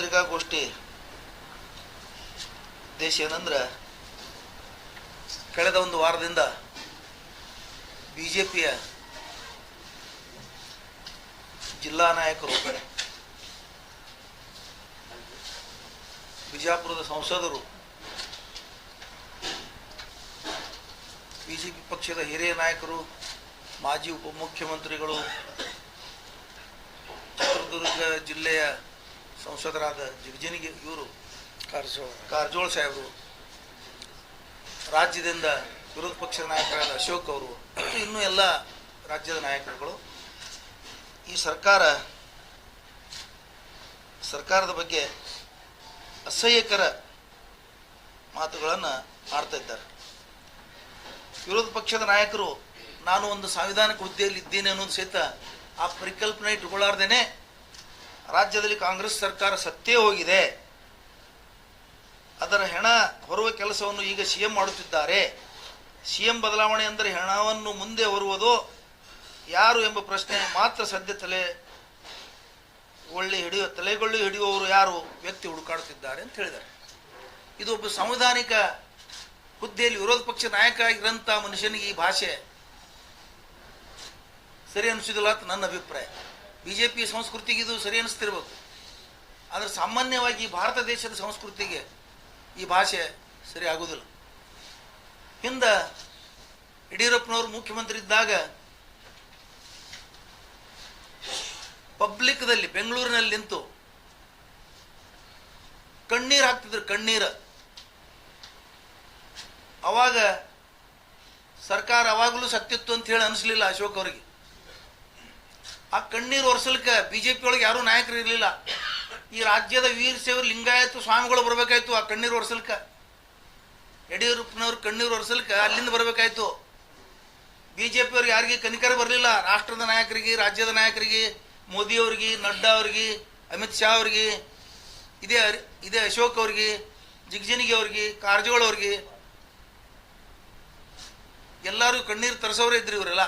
ಪತ್ರಿಕಾಗೋಷ್ಠಿ ಉದ್ದೇಶ ಏನಂದ್ರೆ ಕಳೆದ ಒಂದು ವಾರದಿಂದ ಬಿ ಜೆ ಪಿಯ ಜಿಲ್ಲಾ ನಾಯಕರು ಬಿಜಾಪುರದ ಸಂಸದರು ಬಿಜೆಪಿ ಪಕ್ಷದ ಹಿರಿಯ ನಾಯಕರು, ಮಾಜಿ ಉಪಮುಖ್ಯಮಂತ್ರಿಗಳು, ಚಿತ್ರದುರ್ಗ ಜಿಲ್ಲೆಯ ಸಂಸದರಾದ ಜಿಗಜಿನಿಗೆ ಇವರು ಕಾರಜೋಳ. ಕಾರಜೋಳ ಸಾಹೇಬರು ರಾಜ್ಯದಿಂದ ವಿರೋಧ ಪಕ್ಷದ ನಾಯಕರಾದ ಅಶೋಕ್ ಅವರು ಇನ್ನೂ ಎಲ್ಲ ರಾಜ್ಯದ ನಾಯಕರುಗಳು. ಈ ಸರ್ಕಾರ ಸರ್ಕಾರದ ಬಗ್ಗೆ ಅಸಹ್ಯಕರ ಮಾತುಗಳನ್ನು ಆಡ್ತಾ ಇದ್ದಾರೆ. ವಿರೋಧ ಪಕ್ಷದ ನಾಯಕರು ನಾನು ಒಂದು ಸಾಂವಿಧಾನಿಕ ಹುದ್ದೆಯಲ್ಲಿ ಇದ್ದೇನೆ ಅನ್ನೋದು ಸಹಿತ ಆ ಪರಿಕಲ್ಪನೆ ಇಟ್ಟುಕೊಳ್ಳಾರ್ದೇನೆ ರಾಜ್ಯದಲ್ಲಿ ಕಾಂಗ್ರೆಸ್ ಸರ್ಕಾರ ಸತ್ತೇ ಹೋಗಿದೆ. ಅದರ ಹೆಣ ಹೊರುವ ಕೆಲಸವನ್ನು ಈಗ ಸಿ ಎಂ ಮಾಡುತ್ತಿದ್ದಾರೆ. ಸಿ ಎಂ ಬದಲಾವಣೆ ಅಂದರೆ ಹೆಣವನ್ನು ಮುಂದೆ ಹೊರುವುದು ಯಾರು ಎಂಬ ಪ್ರಶ್ನೆ ಮಾತ್ರ ಸದ್ಯ ತಲೆ ಒಳ್ಳೆ ಹಿಡಿಯುವ ತಲೆಗೊಳ್ಳಿ ಹಿಡಿಯುವವರು ಯಾರು ವ್ಯಕ್ತಿ ಹುಡುಕಾಡುತ್ತಿದ್ದಾರೆ ಅಂತ ಹೇಳಿದ್ದಾರೆ. ಇದು ಒಬ್ಬ ಸಂವಿಧಾನಿಕ ಹುದ್ದೆಯಲ್ಲಿ ವಿರೋಧ ಪಕ್ಷ ನಾಯಕ ಆಗಿರೋಂಥ ಮನುಷ್ಯನಿಗೆ ಈ ಭಾಷೆ ಸರಿ ಅನಿಸಿದಿಲ್ಲ ಅಂತ ನನ್ನ ಅಭಿಪ್ರಾಯ. ಬಿ ಜೆ ಪಿ ಸಂಸ್ಕೃತಿಗೆ ಇದು ಸರಿ ಅನ್ನಿಸ್ತಿರ್ಬೇಕು ಆದರೆ ಸಾಮಾನ್ಯವಾಗಿ ಭಾರತ ದೇಶದ ಸಂಸ್ಕೃತಿಗೆ ಈ ಭಾಷೆ ಸರಿ ಆಗೋದಿಲ್ಲ. ಹಿಂದೆ ಯಡಿಯೂರಪ್ಪನವರು ಮುಖ್ಯಮಂತ್ರಿ ಇದ್ದಾಗ ಪಬ್ಲಿಕ್ದಲ್ಲಿ ಬೆಂಗಳೂರಿನಲ್ಲಿ ನಿಂತು ಕಣ್ಣೀರು ಹಾಕ್ತಿದ್ರು, ಕಣ್ಣೀರು. ಅವಾಗ ಸರ್ಕಾರ ಅವಾಗಲೂ ಸತ್ತಿತ್ತು ಅಂತ ಹೇಳಿ ಅನಿಸ್ಲಿಲ್ಲ ಅಶೋಕ್ ಅವರಿಗೆ. ಆ ಕಣ್ಣೀರು ಒರೆಸಲಿಕ್ಕೆ ಬಿ ಜೆ ಪಿ ಒಳಗೆ ಯಾರೂ ನಾಯಕರು ಇರಲಿಲ್ಲ. ಈ ರಾಜ್ಯದ ವೀರ ಸೇವರು ಲಿಂಗಾಯತ ಸ್ವಾಮಿಗಳು ಬರಬೇಕಾಯ್ತು ಆ ಕಣ್ಣೀರು ಒರೆಸಲಿಕ್ಕೆ ಯಡಿಯೂರಪ್ಪನವ್ರು ಕಣ್ಣೀರು ಒರೆಸಲಿಕ್ಕೆ ಅಲ್ಲಿಂದ ಬರಬೇಕಾಯ್ತು. ಬಿ ಜೆ ಪಿಯವ್ರಿಗೆ ಯಾರಿಗೆ ಕನಿಕರ ಬರಲಿಲ್ಲ. ರಾಷ್ಟ್ರದ ನಾಯಕರಿಗೆ, ರಾಜ್ಯದ ನಾಯಕರಿಗೆ ಮೋದಿಯವ್ರಿಗೆ ನಡ್ಡಾ ಅವ್ರಿಗೆ, ಅಮಿತ್ ಶಾ ಅವ್ರಿಗೆ, ಇದೇ ಇದೇ ಅಶೋಕ್ ಅವ್ರಿಗೆ, ಜಿಗ್ಜಿನಿಗೆ ಅವ್ರಿಗೆ, ಕಾರಜೋಳ ಅವ್ರಿಗೆ. ಎಲ್ಲರೂ ಕಣ್ಣೀರು ತರಿಸೋರೇ ಇದ್ರು ಇವರೆಲ್ಲ.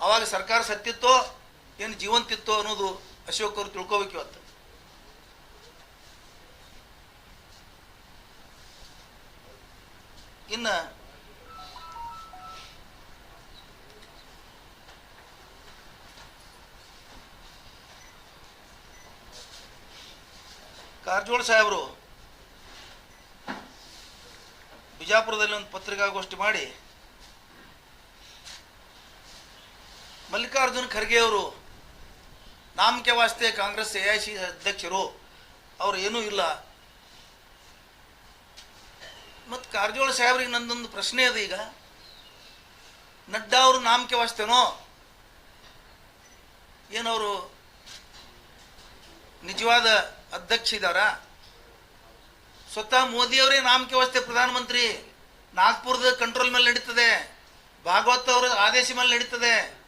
ಅವಾಗ ಸರ್ಕಾರ ಸತ್ತಿತ್ತೋ ಏನು ಜೀವಂತಿತ್ತು ಅನ್ನೋದು ಅಶೋಕರು ತಿಳ್ಕೋಬೇಕು ಇವತ್ತು. ಇನ್ನ ಕಾರಜೋಳ ಸಾಹೇಬರು ಬಿಜಾಪುರದಲ್ಲಿ ಒಂದು ಪತ್ರಿಕಾಗೋಷ್ಠಿ ಮಾಡಿ ಮಲ್ಲಿಕಾರ್ಜುನ್ ಖರ್ಗೆ ಅವರು ನಾಮಕೆ ವಾಸ್ತೆ ಕಾಂಗ್ರೆಸ್ ಎ ಐ ಸಿ ಅಧ್ಯಕ್ಷರು, ಅವ್ರು ಏನೂ ಇಲ್ಲ. ಮತ್ತು ಕಾರಜೋಳ ಸಾಹೇಬ್ರಿಗೆ ನಂದೊಂದು ಪ್ರಶ್ನೆ ಅದ ಈಗ. ನಡ್ಡಾ ಅವರು ನಾಮಕೆ ವಾಸ್ತೇನೋ ಏನವರು ನಿಜವಾದ ಅಧ್ಯಕ್ಷ ಇದ್ದಾರಾ? ಸ್ವತಃ ಮೋದಿಯವರೇ ನಾಮಕೆ ವಾಸ್ತೆ ಪ್ರಧಾನಮಂತ್ರಿ. ನಾಗ್ಪುರದ ಕಂಟ್ರೋಲ್ ಮೇಲೆ ನಡೀತದೆ. ಭಾಗವತ್ ಅವರ ಆದೇಶ ಮೇಲೆ ನಡೀತದೆ.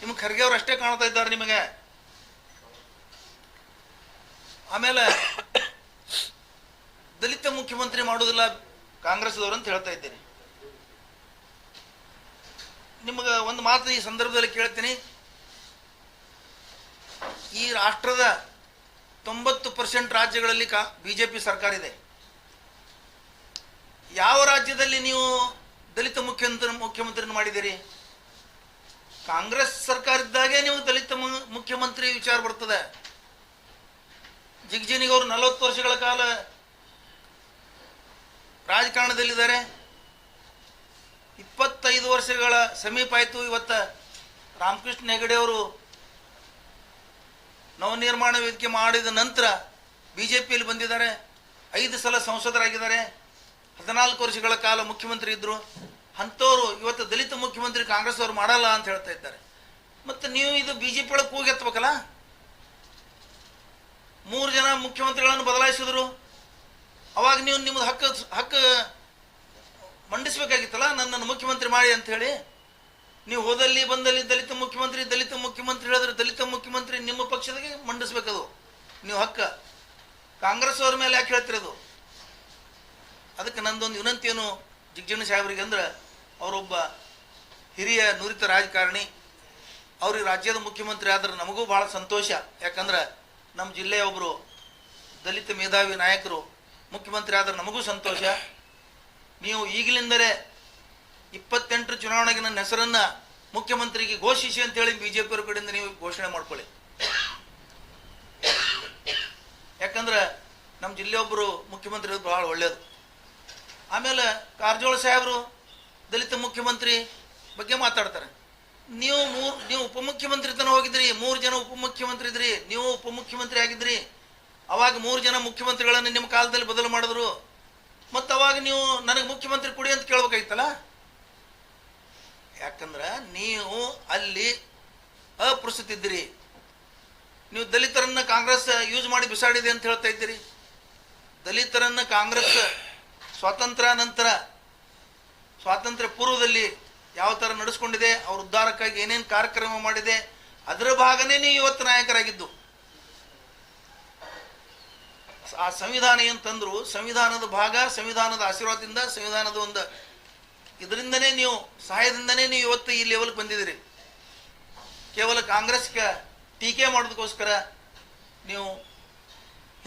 ನಿಮ್ಗೆ ಖರ್ಗೆ ಅವ್ರು ಅಷ್ಟೇ ಕಾಣ್ತಾ ಇದ್ದಾರೆ ನಿಮಗೆ. ಆಮೇಲೆ ದಲಿತ ಮುಖ್ಯಮಂತ್ರಿ ಮಾಡೋದಿಲ್ಲ ಕಾಂಗ್ರೆಸ್ದವ್ರು ಅಂತ ಹೇಳ್ತಾ ಇದ್ದೀನಿ. ನಿಮಗೆ ಒಂದು ಮಾತು ಈ ಸಂದರ್ಭದಲ್ಲಿ ಕೇಳ್ತೀನಿ. ಈ ರಾಷ್ಟ್ರದ ತೊಂಬತ್ತು ಪರ್ಸೆಂಟ್ ರಾಜ್ಯಗಳಲ್ಲಿ ಕಾ ಬಿ ಜೆ ಪಿ ಸರ್ಕಾರ ಇದೆ. ಯಾವ ರಾಜ್ಯದಲ್ಲಿ ನೀವು ದಲಿತ ಮುಖ್ಯಮಂತ್ರಿ ಮುಖ್ಯಮಂತ್ರಿನ ಮಾಡಿದ್ದೀರಿ? ಕಾಂಗ್ರೆಸ್ ಸರ್ಕಾರ ಇದ್ದಾಗೆ ನೀವು ದಲಿತ ಮುಖ್ಯಮಂತ್ರಿ ವಿಚಾರ ಬರ್ತದೆ. ಜಿಗ್ಜಿನಿಗೆ ಅವರು ನಲವತ್ತು ವರ್ಷಗಳ ಕಾಲ ರಾಜಕಾರಣದಲ್ಲಿದ್ದಾರೆ. ಇಪ್ಪತ್ತೈದು ವರ್ಷಗಳ ಸಮೀಪ ಆಯಿತು ಇವತ್ತ ರಾಮಕೃಷ್ಣ ಹೆಗಡೆ ಅವರು ನವನಿರ್ಮಾಣ ವೇದಿಕೆ ಮಾಡಿದ ನಂತರ ಬಿ ಜೆ ಪಿಯಲ್ಲಿ ಬಂದಿದ್ದಾರೆ. ಐದು ಸಲ ಸಂಸದರಾಗಿದ್ದಾರೆ. ಹದಿನಾಲ್ಕು ವರ್ಷಗಳ ಕಾಲ ಮುಖ್ಯಮಂತ್ರಿ ಇದ್ದರು ಅಂಥವ್ರು ಇವತ್ತು ದಲಿತ ಮುಖ್ಯಮಂತ್ರಿ ಕಾಂಗ್ರೆಸ್ ಅವರು ಮಾಡಲ್ಲ ಅಂತ ಹೇಳ್ತಾ ಇದ್ದಾರೆ. ಮತ್ತು ನೀವು ಇದು ಬಿ ಜೆ ಪಿ ಒಳಗೆ ಕೂಗಿ ಎತ್ತಬೇಕಲ್ಲ ಮೂರು ಜನ ಮುಖ್ಯಮಂತ್ರಿಗಳನ್ನು ಬದಲಾಯಿಸಿದ್ರು. ಅವಾಗ ನೀವು ನಿಮ್ಮದು ಹಕ್ಕು ಹಕ್ಕು ಮಂಡಿಸಬೇಕಾಗಿತ್ತಲ್ಲ? ನನ್ನನ್ನು ಮುಖ್ಯಮಂತ್ರಿ ಮಾಡಿ ಅಂತ ಹೇಳಿ. ನೀವು ಹೋದಲ್ಲಿ ಬಂದಲ್ಲಿ ದಲಿತ ಮುಖ್ಯಮಂತ್ರಿ ದಲಿತ ಮುಖ್ಯಮಂತ್ರಿ ಹೇಳಿದ್ರೆ ದಲಿತ ಮುಖ್ಯಮಂತ್ರಿ ನಿಮ್ಮ ಪಕ್ಷದಾಗೆ ಮಂಡಿಸ್ಬೇಕದು. ನೀವು ಹಕ್ಕ. ಕಾಂಗ್ರೆಸ್ ಅವ್ರ ಮೇಲೆ ಯಾಕೆ ಹೇಳ್ತಿರೋದು ಅದಕ್ಕೆ ನಂದೊಂದು ವಿನಂತಿ ಏನು ಜಿಗ್ಜಣ್ಣ ಸಾಹೇಬರಿಗೆ ಅಂದ್ರೆ ಅವರೊಬ್ಬ ಹಿರಿಯ ನುರಿತ ರಾಜಕಾರಣಿ ಅವ್ರಿಗೆ ರಾಜ್ಯದ ಮುಖ್ಯಮಂತ್ರಿ ಆದ್ರೆ ನಮಗೂ ಭಾಳ ಸಂತೋಷ. ಯಾಕಂದ್ರೆ ನಮ್ಮ ಜಿಲ್ಲೆಯ ಒಬ್ರು ದಲಿತ ಮೇಧಾವಿ ನಾಯಕರು ಮುಖ್ಯಮಂತ್ರಿ ಆದ್ರೆ ನಮಗೂ ಸಂತೋಷ. ನೀವು ಈಗಲಿಂದಲೇ ಇಪ್ಪತ್ತೆಂಟು ಚುನಾವಣೆಗೆ ನನ್ನ ಹೆಸರನ್ನ ಮುಖ್ಯಮಂತ್ರಿಗೆ ಘೋಷಿಸಿ ಅಂತೇಳಿ ಬಿ ಜೆ ಪಿಯವ್ರ ಕಡೆಯಿಂದ ನೀವು ಘೋಷಣೆ ಮಾಡ್ಕೊಳ್ಳಿ. ಯಾಕಂದ್ರೆ ನಮ್ಮ ಜಿಲ್ಲೆ ಒಬ್ಬರು ಮುಖ್ಯಮಂತ್ರಿ ಭಾಳ ಒಳ್ಳೆಯದು ಆಮೇಲೆ ಕಾರಜೋಳ ಸಾಹೇಬರು ದಲಿತ ಮುಖ್ಯಮಂತ್ರಿ ಬಗ್ಗೆ ಮಾತಾಡ್ತಾರೆ. ನೀವು ಮೂರು ನೀವು ಉಪಮುಖ್ಯಮಂತ್ರಿ ತನ ಹೋಗಿದ್ರಿ, ಮೂರು ಜನ ಉಪಮುಖ್ಯಮಂತ್ರಿ ಇದ್ರಿ ನೀವು ಉಪಮುಖ್ಯಮಂತ್ರಿ ಆಗಿದ್ರಿ. ಅವಾಗ ಮೂರು ಜನ ಮುಖ್ಯಮಂತ್ರಿಗಳನ್ನು ನಿಮ್ಮ ಕಾಲದಲ್ಲಿ ಬದಲು ಮಾಡಿದ್ರು. ಮತ್ತು ಅವಾಗ ನೀವು ನನಗೆ ಮುಖ್ಯಮಂತ್ರಿ ಕೊಡಿ ಅಂತ ಕೇಳಬೇಕಾಯ್ತಲ್ಲ? ಯಾಕಂದ್ರೆ ನೀವು ಅಲ್ಲಿ ಅಪ್ರಸ್ತುತ ನೀವು ದಲಿತರನ್ನು ಕಾಂಗ್ರೆಸ್ ಯೂಸ್ ಮಾಡಿ ಬಿಸಾಡಿದೆ ಅಂತ ಹೇಳ್ತಾ ಇದ್ದೀರಿ. ದಲಿತರನ್ನು ಕಾಂಗ್ರೆಸ್ ಸ್ವಾತಂತ್ರ್ಯ ನಂತರ, ಸ್ವಾತಂತ್ರ್ಯ ಪೂರ್ವದಲ್ಲಿ ಯಾವ ಥರ ನಡೆಸ್ಕೊಂಡಿದೆ, ಅವ್ರ ಉದ್ಧಾರಕ್ಕಾಗಿ ಏನೇನು ಕಾರ್ಯಕ್ರಮ ಮಾಡಿದೆ, ಅದರ ಭಾಗನೇ ನೀವು ಇವತ್ತು ನಾಯಕರಾಗಿದ್ದು. ಆ ಸಂವಿಧಾನ ಏನು ತಂದರು, ಸಂವಿಧಾನದ ಭಾಗ, ಸಂವಿಧಾನದ ಆಶೀರ್ವಾದದಿಂದ, ಸಂವಿಧಾನದ ಒಂದು ಇದರಿಂದನೇ ನೀವು, ಸಹಾಯದಿಂದನೇ ನೀವು ಇವತ್ತು ಈ ಲೆವೆಲ್ಗೆ ಬಂದಿದ್ದೀರಿ. ಕೇವಲ ಕಾಂಗ್ರೆಸ್ಗೆ ಟೀಕೆ ಮಾಡೋದಕ್ಕೋಸ್ಕರ ನೀವು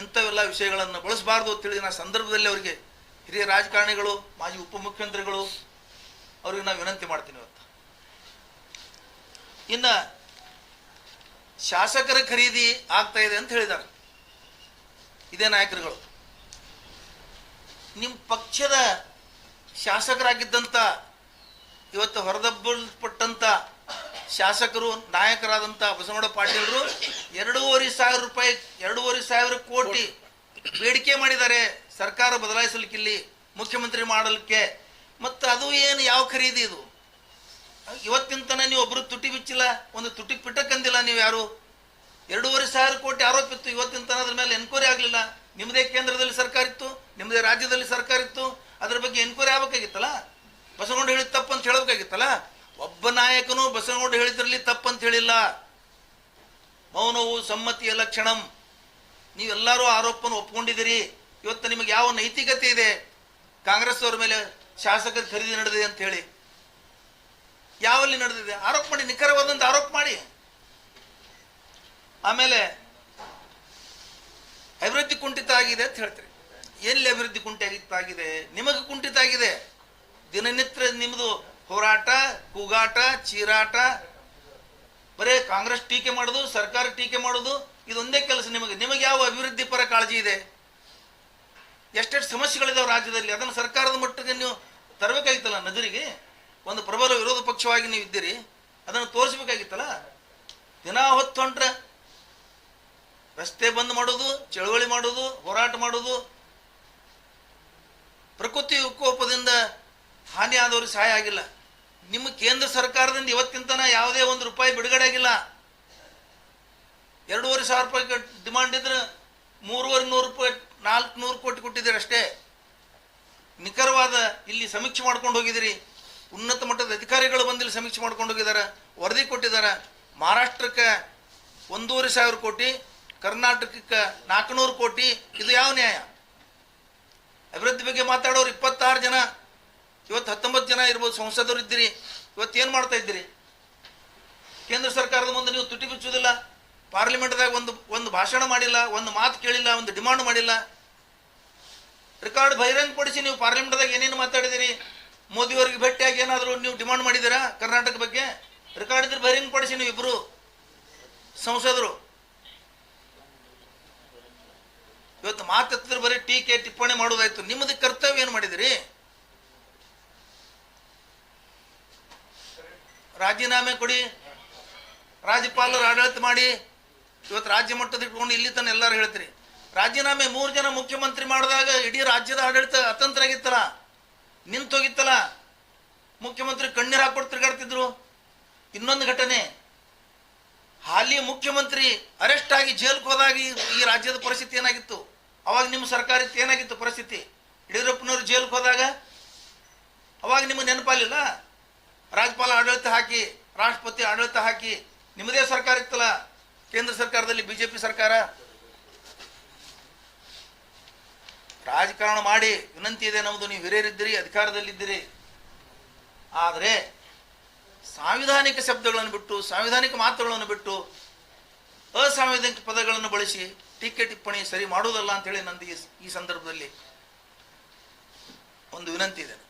ಇಂಥವೆಲ್ಲ ವಿಷಯಗಳನ್ನು ಬಳಸಬಾರ್ದು ಅಂತೇಳಿ ನಾ ಸಂದರ್ಭದಲ್ಲಿ ಅವರಿಗೆ ಹಿರಿಯ ರಾಜಕಾರಣಿಗಳು, ಮಾಜಿ ಉಪಮುಖ್ಯಮಂತ್ರಿಗಳು ಅವ್ರಿಗೆ ನಾವು ವಿನಂತಿ ಮಾಡ್ತೀನಿ ಇವತ್ತು. ಇನ್ನು ಶಾಸಕರ ಖರೀದಿ ಆಗ್ತಾ ಇದೆ ಅಂತ ಹೇಳಿದ್ದಾರೆ. ಇದೇ ನಾಯಕರುಗಳು. ನಿಮ್ಮ ಪಕ್ಷದ ಶಾಸಕರಾಗಿದ್ದಂಥ ಇವತ್ತು ಹೊರದಬ್ಬಲ್ಪಟ್ಟಂಥ ಶಾಸಕರು ನಾಯಕರಾದಂಥ ಬಸವನಗೌಡ ಪಾಟೀಲರು ಎರಡೂವರೆ ಸಾವಿರ ರೂಪಾಯಿ ಎರಡೂವರೆ ಸಾವಿರ ಕೋಟಿ. ಬೇಡಿಕೆ ಮಾಡಿದ್ದಾರೆ. ಸರ್ಕಾರ ಬದಲಾಯಿಸಲಿಕ್ಕಿಲ್ಲಿ ಮುಖ್ಯಮಂತ್ರಿ ಮಾಡಲಿಕ್ಕೆ ಮತ್ತು ಅದು ಏನು ಯಾವ ಖರೀದಿ ಇದು? ಇವತ್ತಿನ ತನಕ ನೀವು ಒಬ್ಬರು ತುಟಿ ಬಿಚ್ಚಿಲ್ಲ, ಒಂದು ತುಟಿ ಪಿಟ್ಟಕ್ಕಂದಿಲ್ಲ ನೀವು ಯಾರು? ಎರಡೂವರೆ ಸಾವಿರ ಕೋಟಿ ಆರೋಪ ಇತ್ತು, ಇವತ್ತಿನ ತನ ಅದ್ರ ಮೇಲೆ ಎನ್ಕ್ವೈರಿ ಆಗಲಿಲ್ಲ. ನಿಮ್ಮದೇ ಕೇಂದ್ರದಲ್ಲಿ ಸರ್ಕಾರ ಇತ್ತು ನಿಮ್ಮದೇ ರಾಜ್ಯದಲ್ಲಿ ಸರ್ಕಾರ ಇತ್ತು, ಅದ್ರ ಬಗ್ಗೆ ಎನ್ಕ್ವೈರಿ ಆಗಬೇಕಾಗಿತ್ತಲ್ಲ? ಬಸವನಗೌಡ ಹೇಳಿದ ತಪ್ಪು ಅಂತ ಹೇಳಬೇಕಾಗಿತ್ತಲ್ಲ? ಒಬ್ಬ ನಾಯಕನು ಬಸವನಗೌಡ ಹೇಳಿದ್ರಲ್ಲಿ ತಪ್ಪಂತ ಹೇಳಿಲ್ಲ. ಮೌನವು ಸಮ್ಮತಿಯ ಲಕ್ಷಣಂ ನೀವೆಲ್ಲರೂ ಆರೋಪವನ್ನು ಒಪ್ಕೊಂಡಿದ್ದೀರಿ. ಇವತ್ತು ನಿಮಗೆ ಯಾವ ನೈತಿಕತೆ ಇದೆ? ಕಾಂಗ್ರೆಸ್ ಅವರ ಮೇಲೆ ಶಾಸಕರ ಖರೀದಿ ನಡೆದಿದೆ ಅಂತ ಹೇಳಿ. ಯಾವಲ್ಲಿ ನಡೆದಿದೆ? ಆರೋಪ ಮಾಡಿ, ನಿಖರವಾದಂತ ಆರೋಪ ಮಾಡಿ. ಆಮೇಲೆ ಅಭಿವೃದ್ಧಿ ಕುಂಠಿತ ಆಗಿದೆ ಅಂತ ಹೇಳ್ತೀರಿ. ಎಲ್ಲಿ ಅಭಿವೃದ್ಧಿ ಕುಂಠಿತ ಆಗಿದೆ? ನಿಮಗೆ ಕುಂಠಿತ ಆಗಿದೆ. ದಿನನಿತ್ಯ ನಿಮ್ಮದು ಹೋರಾಟ, ಕೂಗಾಟ, ಚೀರಾಟ. ಬರೇ ಕಾಂಗ್ರೆಸ್ ಟೀಕೆ ಮಾಡೋದು, ಸರ್ಕಾರ ಟೀಕೆ ಮಾಡೋದು, ಇದೊಂದೇ ಕೆಲಸ ನಿಮಗೆ. ನಿಮಗೆ ಯಾವ ಅಭಿವೃದ್ಧಿ ಪರ ಕಾಳಜಿ ಇದೆ? ಎಷ್ಟೆಷ್ಟು ಸಮಸ್ಯೆಗಳಿದಾವೆ ರಾಜ್ಯದಲ್ಲಿ, ಅದನ್ನು ಸರ್ಕಾರದ ಮಟ್ಟಿಗೆ ನೀವು ತರಬೇಕಾಗಿತ್ತಲ್ಲ ನಜರಿಗೆ? ಒಂದು ಪ್ರಬಲ ವಿರೋಧ ಪಕ್ಷವಾಗಿ ನೀವು ಇದ್ದೀರಿ, ಅದನ್ನು ತೋರಿಸಬೇಕಾಗಿತ್ತಲ್ಲ? ದಿನ ಹೊತ್ತು ಹೊಂಟ್ರೆ ರಸ್ತೆ ಬಂದ್ ಮಾಡೋದು, ಚಳವಳಿ ಮಾಡೋದು, ಹೋರಾಟ ಮಾಡೋದು, ಪ್ರಕೃತಿ ವಿಕೋಪದಿಂದ ಹಾನಿ ಆದವ್ರಿಗೆ ಸಹಾಯ ಆಗಿಲ್ಲ. ನಿಮ್ಮ ಕೇಂದ್ರ ಸರ್ಕಾರದಿಂದ ಇವತ್ತಿನ ಯಾವುದೇ ಒಂದು ರೂಪಾಯಿ ಬಿಡುಗಡೆ ಆಗಿಲ್ಲ. ಎರಡೂವರೆ ಸಾವಿರ ರೂಪಾಯಿ ಡಿಮಾಂಡ್ ಇದ್ರೆ ಮೂರುವರೆ ನೂರು ರೂಪಾಯಿ, ನಾಲ್ಕು ನೂರು ಕೋಟಿ ಕೊಟ್ಟಿದ್ದೀರಿ ಅಷ್ಟೇ. ನಿಖರವಾದ ಇಲ್ಲಿ ಸಮೀಕ್ಷೆ ಮಾಡ್ಕೊಂಡು ಹೋಗಿದ್ದೀರಿ. ಉನ್ನತ ಮಟ್ಟದ ಅಧಿಕಾರಿಗಳು ಬಂದಿಲ್ಲಿ ಸಮೀಕ್ಷೆ ಮಾಡ್ಕೊಂಡು ಹೋಗಿದ್ದಾರೆ. ವರದಿ ಕೊಟ್ಟಿದ್ದಾರೆ. ಮಹಾರಾಷ್ಟ್ರಕ್ಕೆ ಒಂದೂವರೆ ಸಾವಿರ ಕೋಟಿ, ಕರ್ನಾಟಕಕ್ಕೆ ನಾಲ್ಕುನೂರು ಕೋಟಿ. ಇದು ಯಾವ ನ್ಯಾಯ? ಅಭಿವೃದ್ಧಿ ಬಗ್ಗೆ ಮಾತಾಡೋರು ಇಪ್ಪತ್ತಾರು ಜನ, ಇವತ್ತು ಹತ್ತೊಂಬತ್ತು ಜನ ಇರ್ಬೋದು, ಸಂಸದರು ಇದ್ದೀರಿ. ಇವತ್ತು ಏನು ಮಾಡ್ತಾ ಇದ್ದೀರಿ? ಕೇಂದ್ರ ಸರ್ಕಾರದ ಮುಂದೆ ನೀವು ತುಟಿ ಬಿಚ್ಚುವುದಿಲ್ಲ. ಪಾರ್ಲಿಮೆಂಟ್ದಾಗ ಒಂದು ಒಂದು ಭಾಷಣ ಮಾಡಿಲ್ಲ, ಒಂದು ಮಾತು ಕೇಳಿಲ್ಲ, ಒಂದು ಡಿಮಾಂಡ್ ಮಾಡಿಲ್ಲ. ರೆಕಾರ್ಡ್ ಬಹಿರಂಗಪಡಿಸಿ ನೀವು ಪಾರ್ಲಿಮೆಂಟ್ದಾಗ ಏನೇನು ಮಾತಾಡಿದಿರಿ? ಮೋದಿಯವರಿಗೆ ಭೇಟಿಯಾಗಿ ಏನಾದರೂ ನೀವು ಡಿಮಾಂಡ್ ಮಾಡಿದ್ದೀರಾ ಕರ್ನಾಟಕ ಬಗ್ಗೆ? ರೆಕಾರ್ಡ್ ಇದ್ರೆ ಬಹಿರಂಗಪಡಿಸಿ ನೀವು ಇಬ್ಬರು ಸಂಸದರು. ಇವತ್ತು ಮಾತೆತ್ತಿದ್ರೆ ಬರೀ ಟೀಕೆ, ಟಿಪ್ಪಣಿ ಮಾಡೋದಾಯ್ತು ನಿಮ್ಮದು ಕರ್ತವ್ಯ ಏನು ಮಾಡಿದಿರಿ? ರಾಜೀನಾಮೆ ಕೊಡಿ. ರಾಜ್ಯಪಾಲರು ಆಡಳಿತ ಮಾಡಿ. ಇವತ್ತು ರಾಜ್ಯ ಮಟ್ಟದ ಇಟ್ಕೊಂಡು ಇಲ್ಲಿ ತನ ಎಲ್ಲರೂ ಹೇಳ್ತೀರಿ. ರಾಜೀನಾಮೆ ಮೂರು ಜನ ಮುಖ್ಯಮಂತ್ರಿ ಮಾಡಿದಾಗ ಇಡೀ ರಾಜ್ಯದ ಆಡಳಿತ ಅತಂತ್ರ ಆಗಿತ್ತಲ್ಲ ನಿಂತೋಗಿತ್ತಲ್ಲ. ಮುಖ್ಯಮಂತ್ರಿ ಕಣ್ಣೀರು ಹಾಕ್ಬಿಟ್ಟು ತಿರುಗಾಡ್ತಿದ್ರು. ಇನ್ನೊಂದು ಘಟನೆ. ಹಾಲಿ ಮುಖ್ಯಮಂತ್ರಿ ಅರೆಸ್ಟ್ ಆಗಿ ಜೈಲ್ಗೆ ಹೋದಾಗ ಈ- ರಾಜ್ಯದ ಪರಿಸ್ಥಿತಿ ಏನಾಗಿತ್ತು? ಅವಾಗ ನಿಮ್ಮ ಸರ್ಕಾರ ಏನಾಗಿತ್ತು ಪರಿಸ್ಥಿತಿ? ಯಡಿಯೂರಪ್ಪನವರು ಜೈಲ್ಗೆ ಹೋದಾಗ? ಅವಾಗ ನಿಮಗೆ ನೆನಪಾಲಿಲ್ಲ ರಾಜ್ಯಪಾಲ ಆಡಳಿತ ಹಾಕಿ, ರಾಷ್ಟ್ರಪತಿ ಆಡಳಿತ ಹಾಕಿ, ನಿಮ್ಮದೇ ಸರ್ಕಾರ ಇತ್ತಲ್ಲ? ಕೇಂದ್ರ ಸರ್ಕಾರದಲ್ಲಿ ಬಿಜೆಪಿ ಸರ್ಕಾರ? ರಾಜಕಾರಣ ಮಾಡಿ ವಿನಂತಿ ಇದೆ ನಮ್ಮದು ನೀವು ಹಿರಿಯರಿದ್ದೀರಿ, ಅಧಿಕಾರದಲ್ಲಿದ್ದೀರಿ. ಆದರೆ ಸಾಂವಿಧಾನಿಕ ಶಬ್ದಗಳನ್ನು ಬಿಟ್ಟು, ಸಾಂವಿಧಾನಿಕ ಮಾತುಗಳನ್ನು ಬಿಟ್ಟು, ಅಸಾಂವಿಧಾನಿಕ ಪದಗಳನ್ನು ಬಳಸಿ ಟೀಕೆ ಟಿಪ್ಪಣಿ ಸರಿ ಮಾಡುವುದಲ್ಲ ಅಂತೇಳಿ ನಂದು ಈ- ಈ ಸಂದರ್ಭದಲ್ಲಿ ಒಂದು ವಿನಂತಿ ಇದೆ.